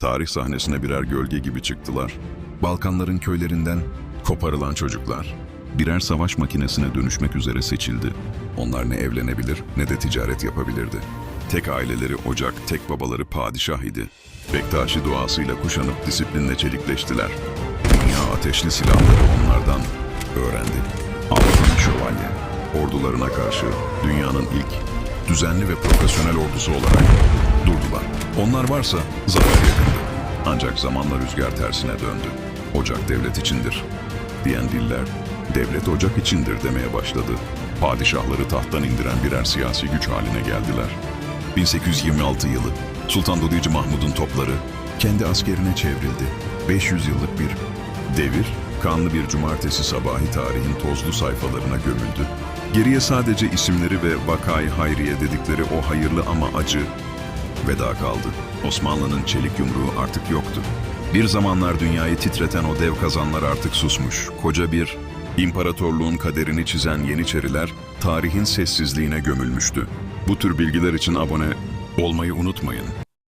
tarih sahnesine birer gölge gibi çıktılar. Balkanların köylerinden koparılan çocuklar birer savaş makinesine dönüşmek üzere seçildi. Onlar ne evlenebilir ne de ticaret yapabilirdi. Tek aileleri ocak, tek babaları padişah idi. Bektaşi duasıyla kuşanıp disiplinle çelikleştiler. Dünya ateşli silahları onlardan öğrendi. Altın Şövalye, ordularına karşı dünyanın ilk düzenli ve profesyonel ordusu olarak durdular. Onlar varsa zafer yakındı. Ancak zamanla rüzgar tersine döndü. Ocak devlet içindir diyen diller devlet ocak içindir demeye başladı. Padişahları tahttan indiren birer siyasi güç haline geldiler. 1826 yılı Sultan Dodici Mahmud'un topları kendi askerine çevrildi. 500 yıllık bir devir, kanlı bir cumartesi sabahı tarihin tozlu sayfalarına gömüldü. Geriye sadece isimleri ve vakayı hayriye dedikleri o hayırlı ama acı veda kaldı. Osmanlı'nın çelik yumruğu artık yoktu. Bir zamanlar dünyayı titreten o dev kazanlar artık susmuş. Koca bir imparatorluğun kaderini çizen Yeniçeriler tarihin sessizliğine gömülmüştü. Bu tür bilgiler için abone olmayı unutmayın.